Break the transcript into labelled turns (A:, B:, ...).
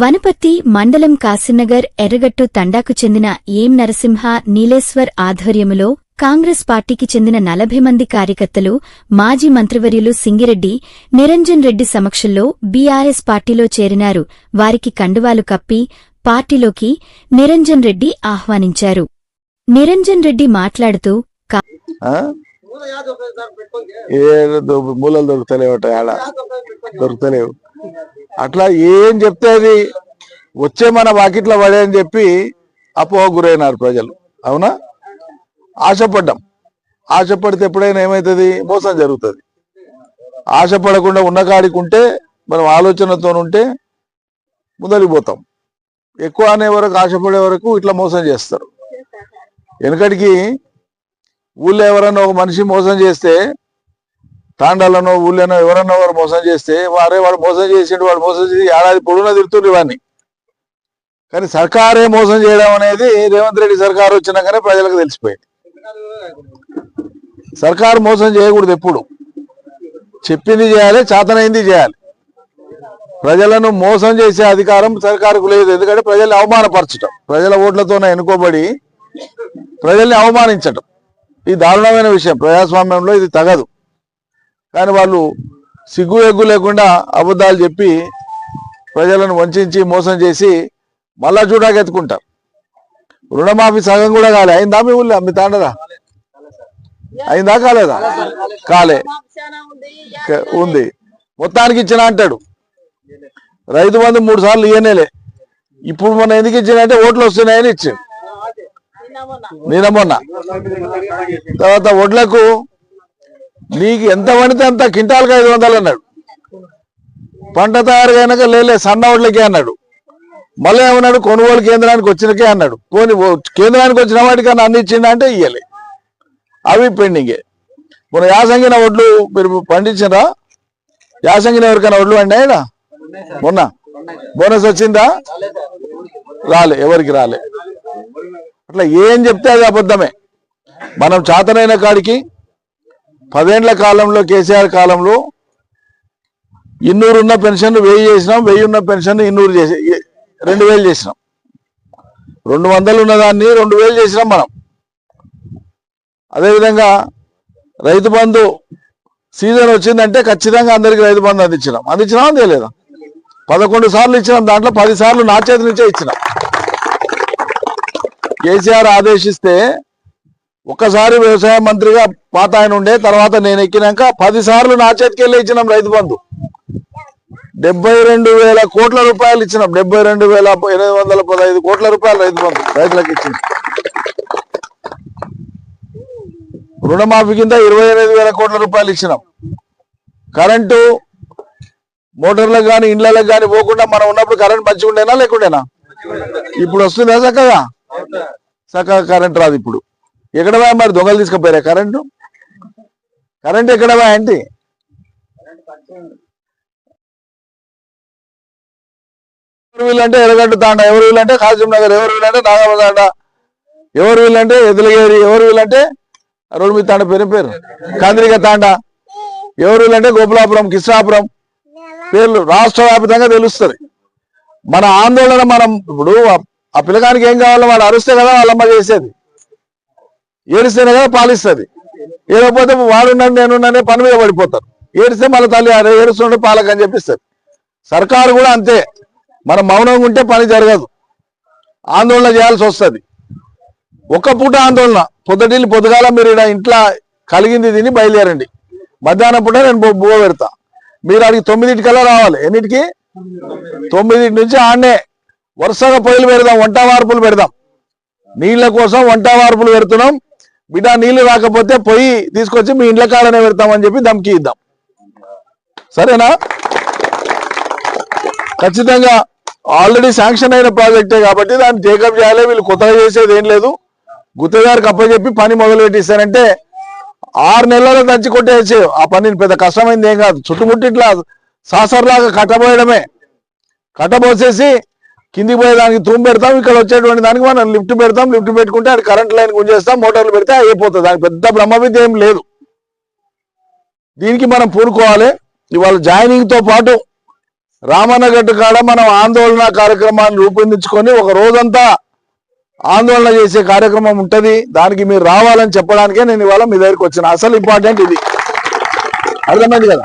A: వనపర్తి మండలం కాసినగర్ ఎర్రగట్టు తండాకు చెందిన ఏం నరసింహ నీలేశ్వర్ ఆధ్వర్యములో కాంగ్రెస్ పార్టీకి చెందిన నలభై మంది కార్యకర్తలు మాజీ మంత్రివర్యులు సింగిరెడ్డి నిరంజన్ రెడ్డి సమక్షంలో బీఆర్ఎస్ పార్టీలో చేరినారు. వారికి కండువాలు కప్పి పార్టీలోకి నిరంజన్ రెడ్డి ఆహ్వానించారు. నిరంజన్ రెడ్డి మాట్లాడుతూ
B: మూలలు దొరుకుతలేవట దొరుకుతలేవు. అట్లా ఏం చెప్తే అది వచ్చే మన వాకిట్లో పడే అని చెప్పి అపోహ గురైనారు ప్రజలు. అవునా? ఆశపడ్డాం. ఆశపడితే ఎప్పుడైనా ఏమవుతుంది మోసం జరుగుతుంది. ఆశపడకుండా ఉన్న కాడికి ఉంటే మనం ఆలోచనతో ఉంటే ముందలిపోతాం ఎక్కువ అనే వరకు ఆశపడే వరకు ఇట్లా మోసం చేస్తారు. వెనకటికి ఊళ్ళో ఎవరన్నా ఒక మనిషి మోసం చేస్తే తాండాలనో ఊళ్ళోనో ఎవరన్నా వారు మోసం చేస్తే వారే వాడు మోసం చేసిండు వాడు మోసం చేసి ఏడాది పొడుగున తిడుతుండ్రు ఇవన్నీ. కానీ సర్కారే మోసం చేయడం అనేది రేవంత్ రెడ్డి సర్కారు వచ్చినాకనే ప్రజలకు తెలిసిపోయింది. సర్కారు మోసం చేయకూడదు ఎప్పుడు. చెప్పింది చేయాలి చేతనైంది చేయాలి. ప్రజలను మోసం చేసే అధికారం సర్కారుకు లేదు. ఎందుకంటే ప్రజల్ని అవమానపరచటం ప్రజల ఓట్లతోనే ఎన్నుకోబడి ప్రజల్ని అవమానించటం. ఇది దారుణమైన విషయం ప్రజాస్వామ్యంలో ఇది తగదు. కానీ వాళ్ళు సిగ్గు ఎగ్గు లేకుండా అబద్ధాలు చెప్పి ప్రజలను వంచి మోసం చేసి మళ్ళా చూడాకెత్తుకుంటారు రుణమాఫీ సగం కూడా కాలే. అయిందా మీ ఊళ్ళో? మీ తాండదా? అయిందా కాలేదా? కాలే. ఉంది. మొత్తానికి ఇచ్చిన అంటాడు. రైతు బంధు మూడు సార్లు ఇయ్యనేలే. ఇప్పుడు మొన్న ఎందుకు ఇచ్చిందంటే ఓట్లు వస్తున్నాయని ఇచ్చిండు. నిన్న మొన్న. తర్వాత వడ్లకు నీకు ఎంత పండితే అంత క్వింటాల్కి ఐదు వందలు అన్నాడు. పంట తయారు లేలే సన్న వడ్లకే అన్నాడు. మళ్ళీ ఏమన్నాడు? కొనుగోలు కేంద్రానికి వచ్చినకే అన్నాడు. పోని కేంద్రానికి వచ్చిన వాటికన్నా అన్ని అంటే ఇయ్యలే. అవి పెండింగే. మన యాసంగిన వడ్లు మీరు పండించరా యాసంగిన ఎవరికైనా వడ్లు అండి మొన్న. బోనస్ వచ్చిందా? రాలే ఎవరికి రాలే. అట్లా ఏం చెప్తే అది అబద్ధమే. మనం చాతనైన కాడికి పదేండ్ల కాలంలో కేసీఆర్ కాలంలో ఇన్నూరు ఉన్న పెన్షన్ వెయ్యి చేసినాం వెయ్యి ఉన్న పెన్షన్ ఇన్నూరు చేసి రెండు వేలు చేసినాం. రెండు వందలు ఉన్నదాన్ని రెండు వేలు చేసినాం మనం. అదేవిధంగా రైతు బంధు సీజన్ వచ్చిందంటే ఖచ్చితంగా అందరికి రైతు బంధు అందించినాం. అందించినాం తెలియదా పదకొండు సార్లు ఇచ్చినాం దాంట్లో పది సార్లు నా చేతి నుంచే ఇచ్చినాం. కేసీఆర్ ఆదేశిస్తే ఒక్కసారి వ్యవసాయ మంత్రిగా పాత ఆయన ఉండే తర్వాత నేను ఎక్కినాక పదిసార్లు నా చేతికి వెళ్ళి ఇచ్చినాం రైతు బంధు. డెబ్బై రెండు వేల కోట్ల రూపాయలు ఇచ్చినాం. డెబ్బై రెండు వేల ఎనిమిది వందల పదహైదు కోట్ల రూపాయలు రైతు బంధు రైతులకు ఇచ్చింది. రుణమాఫీ కింద ఇరవై ఎనిమిది వేల కోట్ల రూపాయలు ఇచ్చినాం. కరెంటు మోటార్లకు కానీ ఇండ్లకు కానీ పోకుండా మనం ఉన్నప్పుడు కరెంట్ మంచిగా ఉండేనా లేకుండేనా? ఇప్పుడు వస్తుందా చక్కగా. చక్కగా కరెంట్ రాదు ఇప్పుడు. ఎక్కడవా మరి దొంగలు తీసుకుపోయారా? కరెంటు? కరెంట్ ఎక్కడవా ఆంటీ? ఏంటి ఎవరు వీళ్ళంటే ఎర్రగడ్డ తాండ ఎవరు వీళ్ళంటే కాశీం నగర్ ఎవరు వీళ్ళంటే నాగమ్మ తాండ ఎవరు వీళ్ళంటే ఎదులగేరి ఎవరు వీళ్ళంటే రోడ్డు మీద తాండ పేరు పేరు? కందిరిక తాండ. ఎవరు వీళ్ళంటే గోపులాపురం కృష్ణాపురం పేర్లు రాష్ట్ర వ్యాప్తంగా తెలుస్తుంది. మన ఆందోళన మనం ఇప్పుడు ఆ- పిల్లగానికి ఏం కావాలో వాళ్ళు అరుస్తే కదా వాళ్ళమ్మ చేసేది. ఏడిస్తేనే కదా పాలిస్తుంది. ఏడకపోతే వాడున్నాడు నేనున్నానే పని మీద పడిపోతారు. ఏడిస్తే మళ్ళీ తల్లి అరే ఏడుస్తుంటే పాలక అని చెప్పిస్తుంది. సర్కారు కూడా అంతే. మనం మౌనంగా ఉంటే పని జరగదు. ఆందోళన చేయాల్సి వస్తుంది. ఒక్క పూట ఆందోళన. పొద్దుటిల్లి పొద్దుగాల మీరు ఈడ ఇంట్లో కలిగింది తిని బయలుదేరండి. మధ్యాహ్నం పూట నేను బువ్వ పెడతా. మీరు అడిగి తొమ్మిదింటికల్లా రావాలి. ఎన్నిటికి? తొమ్మిదింటి నుంచి ఆడనే వరుసగా పొయ్యిలు పెడదాం వంట వార్పులు పెడదాం. నీళ్ళ కోసం వంట వార్పులు పెడుతున్నాం. బిడ్డ నీళ్ళు రాకపోతే పొయ్యి తీసుకొచ్చి మీ ఇండ్ల కాడనే పెడతామని చెప్పి దమ్కి ఇద్దాం. సరేనా? ఖచ్చితంగా ఆల్రెడీ శాంక్షన్ అయిన ప్రాజెక్టే కాబట్టి దాన్ని టేకప్ చేయాలి వీళ్ళు కొత్తగా చేసేది ఏం లేదు. గుత్తగారికి అప్పచెప్పి పని మొదలు పెట్టిస్తారంటే ఆరు నెలలు దంచి కొట్టేసి ఆ పనిని పెద్ద కష్టమైంది ఏం కాదు. చుట్టుముట్టి ఇట్లా సాసర్లాగా కట్టబోయడమే. కట్టబోసేసి కిందికి పోయేదానికి తూము పెడతాం ఇక్కడ వచ్చేటువంటి దానికి మనం లిఫ్ట్ పెడతాం లిఫ్ట్ పెట్టుకుంటే అది కరెంట్ లైన్ గుంజేస్తాం మోటార్లు పెడితే అయిపోతుంది. దానికి పెద్ద బ్రహ్మవిద్య ఏం లేదు. దీనికి మనం పూనుకోవాలి. ఇవాళ జాయినింగ్తో పాటు రామన్నగడ్డ కాడ మనం ఆందోళన కార్యక్రమాన్ని రూపొందించుకొని ఒక రోజంతా ఆందోళన చేసే కార్యక్రమం ఉంటుంది. దానికి మీరు రావాలని చెప్పడానికే నేను ఇవాళ మీ దగ్గరికి వచ్చిన. అసలు ఇంపార్టెంట్ ఇది. అర్థమైంది కదా?